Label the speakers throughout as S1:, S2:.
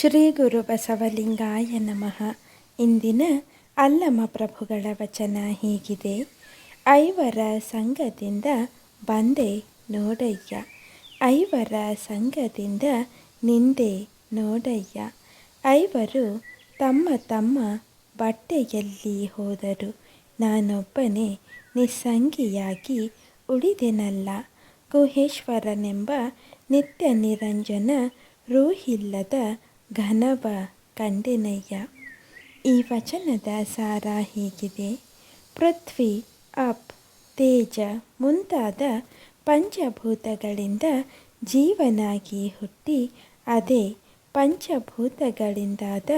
S1: ಶ್ರೀ ಗುರು ಬಸವಲಿಂಗಾಯ ನಮಃ. ಇಂದಿನ ಅಲ್ಲಮ ಪ್ರಭುಗಳ ವಚನ ಹೀಗಿದೆ. ಐವರ ಸಂಘದಿಂದ ಬಂದೆ ನೋಡಯ್ಯ. ಐವರ ಸಂಘದಿಂದ ನಿಂದೆ ನೋಡಯ್ಯ. ಐವರು ತಮ್ಮ ತಮ್ಮ ಬಟ್ಟೆಯಲ್ಲಿ ಹೋದರು. ನಾನೊಬ್ಬನೇ ನಿಸ್ಸಂಗಿಯಾಗಿ ಉಳಿದೆನಲ್ಲ. ಗುಹೇಶ್ವರನೆಂಬ ನಿತ್ಯ ನಿರಂಜನ ರೂಹಿಲ್ಲದ ಘನವ ಕಂಡೆನಯ್ಯ. ಈ ವಚನದ ಸಾರ ಹೀಗಿದೆ. ಪೃಥ್ವಿ ಅಪ್ ತೇಜ ಮುಂತಾದ ಪಂಚಭೂತಗಳಿಂದ ಜೀವನಾಗಿ ಹುಟ್ಟಿ, ಅದೇ ಪಂಚಭೂತಗಳಿಂದಾದ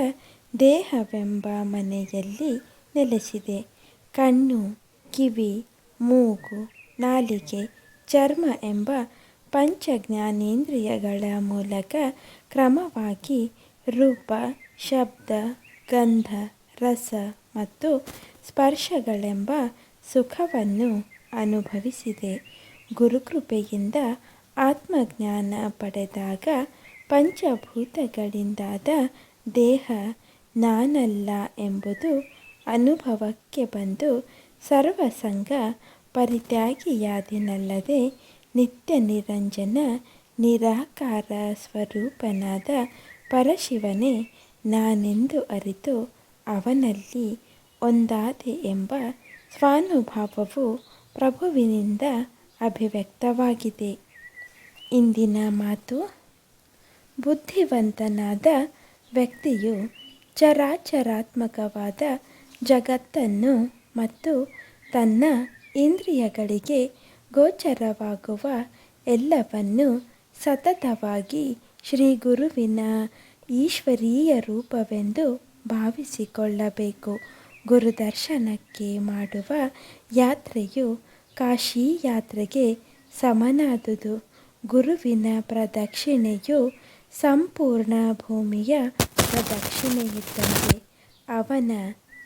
S1: ದೇಹವೆಂಬ ಮನೆಯಲ್ಲಿ ನೆಲೆಸಿದೆ. ಕಣ್ಣು, ಕಿವಿ, ಮೂಗು, ನಾಲಿಗೆ, ಚರ್ಮ ಎಂಬ ಪಂಚ ಜ್ಞಾನೇಂದ್ರಿಯಗಳ ಮೂಲಕ ಕ್ರಮವಾಗಿ ರೂಪ, ಶಬ್ದ, ಗಂಧ, ರಸ ಮತ್ತು ಸ್ಪರ್ಶಗಳೆಂಬ ಸುಖವನ್ನು ಅನುಭವಿಸಿದೆ. ಗುರುಕೃಪೆಯಿಂದ ಆತ್ಮಜ್ಞಾನ ಪಡೆದಾಗ ಪಂಚಭೂತಗಳಿಂದಾದ ದೇಹ ನಾನಲ್ಲ ಎಂಬುದು ಅನುಭವಕ್ಕೆ ಬಂದು ಸರ್ವಸಂಗ ಪರಿತ್ಯಾಗಿಯಾದಿನಲ್ಲದೆ ನಿತ್ಯ ನಿರಂಜನ ನಿರಾಕಾರ ಸ್ವರೂಪನಾದ ಪರಶಿವನೇ, ನಾನೆಂದು ಅರಿತು ಅವನಲ್ಲಿ ಒಂದಾದೆ ಎಂಬ ಸ್ವಾನುಭಾವವು ಪ್ರಭುವಿನಿಂದ ಅಭಿವ್ಯಕ್ತವಾಗಿದೆ. ಇಂದಿನ ಮಾತು, ಬುದ್ಧಿವಂತನಾದ ವ್ಯಕ್ತಿಯು ಚರಾಚರಾತ್ಮಕವಾದ ಜಗತ್ತನ್ನು ಮತ್ತು ತನ್ನ ಇಂದ್ರಿಯಗಳಿಗೆ ಗೋಚರವಾಗುವ ಎಲ್ಲವನ್ನು ಸತತವಾಗಿ ಶ್ರೀ ಗುರುವಿನ ಈಶ್ವರೀಯ ರೂಪವೆಂದು ಭಾವಿಸಿಕೊಳ್ಳಬೇಕು. ಗುರುದರ್ಶನಕ್ಕೆ ಮಾಡುವ ಯಾತ್ರೆಯು ಕಾಶಿ ಯಾತ್ರೆಗೆ ಸಮನಾದುದು. ಗುರುವಿನ ಪ್ರದಕ್ಷಿಣೆಯು ಸಂಪೂರ್ಣ ಭೂಮಿಯ ಪ್ರದಕ್ಷಿಣೆಯಿದ್ದಂತೆ ಅವನ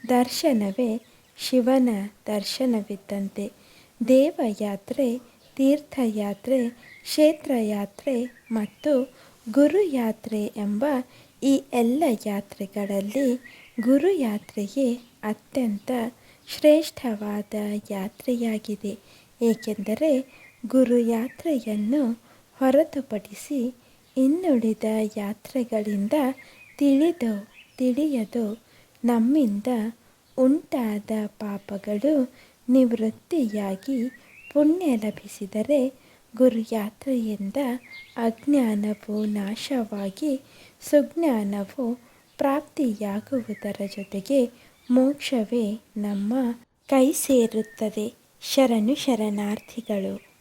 S1: ದರ್ಶನವೇ ಶಿವನ ದರ್ಶನವಿದ್ದಂತೆ. ದೇವಯಾತ್ರೆ, ತೀರ್ಥಯಾತ್ರೆ, ಕ್ಷೇತ್ರಯಾತ್ರೆ ಮತ್ತು ಗುರುಯಾತ್ರೆ ಎಂಬ ಈ ಎಲ್ಲ ಯಾತ್ರೆಗಳಲ್ಲಿ ಗುರುಯಾತ್ರೆಯೇ ಅತ್ಯಂತ ಶ್ರೇಷ್ಠವಾದ ಯಾತ್ರೆಯಾಗಿದೆ. ಏಕೆಂದರೆ ಗುರುಯಾತ್ರೆಯನ್ನು ಹೊರತುಪಡಿಸಿ ಇನ್ನುಳಿದ ಯಾತ್ರೆಗಳಿಂದ ತಿಳಿದೋ, ತಿಳಿಯದೋ ನಮ್ಮಿಂದ ಉಂಟಾದ ಪಾಪಗಳು ನಿವೃತ್ತಿಯಾಗಿ ಪುಣ್ಯ ಲಭಿಸಿದರೆ ಗುರುಯಾತ್ರೆಯಿಂದ ಅಜ್ಞಾನವು ನಾಶವಾಗಿ ಸುಜ್ಞಾನವು ಪ್ರಾಪ್ತಿಯಾಗುವುದರ ಜೊತೆಗೆ ಮೋಕ್ಷವೇ ನಮ್ಮ ಕೈ ಸೇರುತ್ತದೆ ಶರಣು ಶರಣಾರ್ಥಿಗಳು.